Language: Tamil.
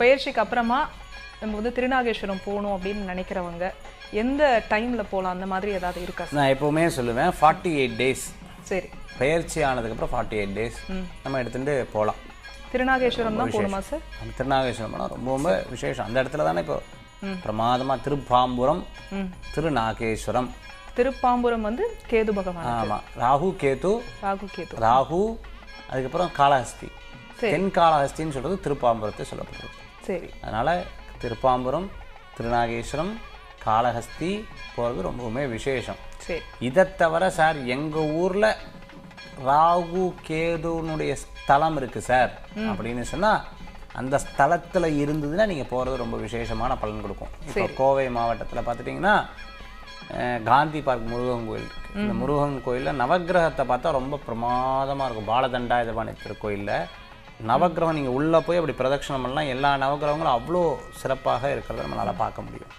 பயிற்சிக்கு அப்புறமா நம்ம வந்து திருநாகேஸ்வரம் போகணும் அப்படின்னு நினைக்கிறவங்க எந்த டைம்ல போகலாம் அந்த மாதிரி ஏதாவது இருக்கா நான் எப்போவுமே சொல்லுவேன் ஃபார்ட்டி எயிட் டேஸ் சரி. பயிற்சி ஆனதுக்கப்புறம் ஃபார்ட்டி எயிட் டேஸ் நம்ம எடுத்துகிட்டு போகலாம் திருநாகேஸ்வரம் தான் போகணுமா சார் அந்த திருநாகேஸ்வரம் போனால் ரொம்ப ரொம்ப விசேஷம். அந்த இடத்துல தானே இப்போ பிரமாதமாக திருப்பாம்புரம் திருநாகேஸ்வரம். திருப்பாம்புரம் வந்து கேது பகவான் ஆமாம் ராகு கேது ராகு கேது. ராகு அதுக்கப்புறம் காளஹஸ்தி. தென் காளஹஸ்தின்னு சொல்கிறது திருப்பாம்புரத்தை சொல்லப்படுறது சரி. அதனால் திருப்பாம்புரம் திருநாகேஸ்வரம் காளஹஸ்தி போகிறது ரொம்பவுமே விசேஷம். சரி. இதை தவிர சார் எங்கள் ஊரில் ராகு கேதுனுடைய ஸ்தலம் இருக்குது சார். அப்படின்னு சொன்னால் அந்த ஸ்தலத்தில் இருந்ததுன்னா நீங்கள் போகிறது ரொம்ப விசேஷமான பலன் கொடுக்கும். இப்போ கோவை மாவட்டத்தில் பார்த்துட்டிங்கன்னா காந்தி பார்க் முருகன் கோயில் இருக்கு. இந்த முருகன் கோயிலில் நவக்கிரகத்தை பார்த்தா ரொம்ப பிரமாதமாக இருக்கும். பாலதண்டாயுதபாணி திருக்கோயிலில். நவக்கிரகம் நீங்கள் உள்ளே போய் அப்படி பிரதட்சணம் பண்ணலாம் எல்லா நவக்கிரகங்களும் அவ்வளோ சிறப்பாக இருக்கிறத நம்மளால் பார்க்க முடியும்.